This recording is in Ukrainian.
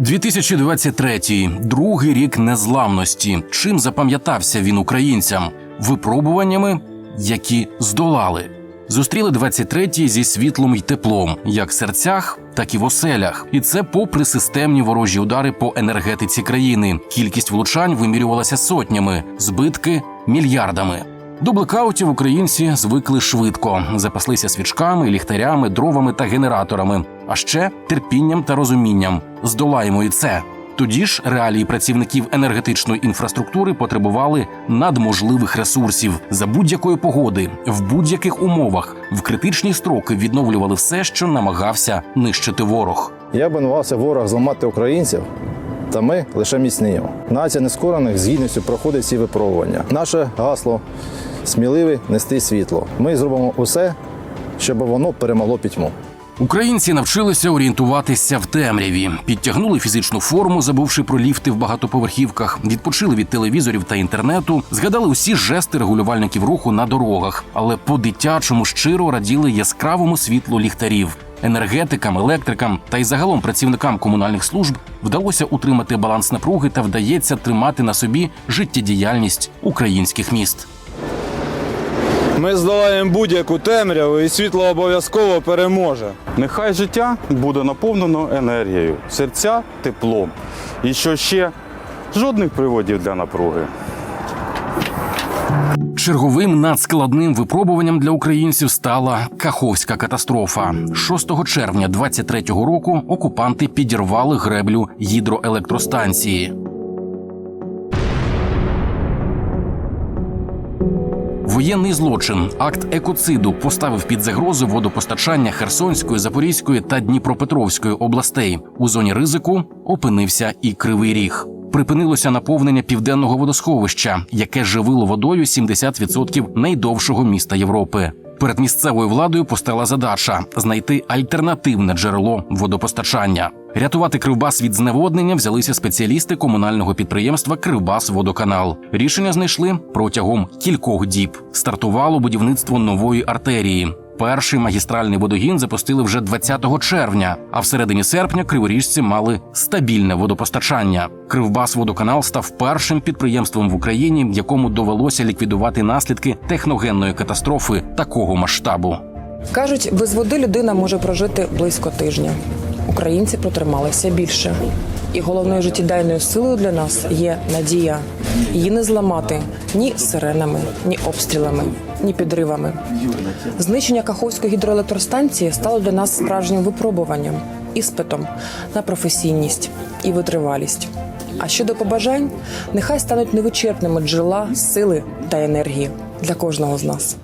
2023 – другий рік незламності. Чим запам'ятався він українцям? Випробуваннями, які здолали. Зустріли 23-й зі світлом й теплом, як в серцях, так і в оселях. І це попри системні ворожі удари по енергетиці країни. Кількість влучань вимірювалася сотнями, збитки мільярдами. До блекаутів українці звикли швидко, запаслися свічками, ліхтарями, дровами та генераторами, а ще терпінням та розумінням. Здолаємо і це. Тоді ж реалії працівників енергетичної інфраструктури потребували надможливих ресурсів за будь-якої погоди, в будь-яких умовах, в критичні строки відновлювали все, що намагався нищити ворог. Я бенувався ворог зламати українців, та ми лише міцніємо. Нація нескорених з гідністю проходить ці випробування. Наше гасло сміливий нести світло. Ми зробимо усе, щоб воно перемогло пітьму. Українці навчилися орієнтуватися в темряві, підтягнули фізичну форму, забувши про ліфти в багатоповерхівках, відпочили від телевізорів та інтернету, згадали усі жести регулювальників руху на дорогах, але по-дитячому щиро раділи яскравому світлу ліхтарів. Енергетикам, електрикам та й загалом працівникам комунальних служб вдалося утримати баланс напруги та вдається тримати на собі життєдіяльність українських міст. Ми здолаємо будь-яку темряву і світло обов'язково переможе. Нехай життя буде наповнено енергією, серця теплом. І що ще жодних приводів для напруги. Черговим надскладним випробуванням для українців стала Каховська катастрофа. 6 червня 23-го року окупанти підірвали греблю гідроелектростанції. Воєнний злочин, акт екоциду поставив під загрозу водопостачання Херсонської, Запорізької та Дніпропетровської областей. У зоні ризику опинився і Кривий Ріг. Припинилося наповнення південного водосховища, яке живило водою 70% найдовшого міста Європи. Перед місцевою владою постала задача знайти альтернативне джерело водопостачання. Рятувати Кривбас від зневоднення взялися спеціалісти комунального підприємства Кривбас-Водоканал. Рішення знайшли протягом кількох діб. Стартувало будівництво нової артерії. Перший магістральний водогін запустили вже 20 червня, а в середині серпня криворіжці мали стабільне водопостачання. Кривбас-водоканал став першим підприємством в Україні, якому довелося ліквідувати наслідки техногенної катастрофи такого масштабу. Кажуть, без води людина може прожити близько тижня. Українці протрималися більше. І головною життєдайною силою для нас є надія. Її не зламати ні сиренами, ні обстрілами, ні підривами. Знищення Каховської гідроелектростанції стало для нас справжнім випробуванням, іспитом на професійність і витривалість. А щодо побажань, нехай стануть невичерпними джерела сили та енергії для кожного з нас.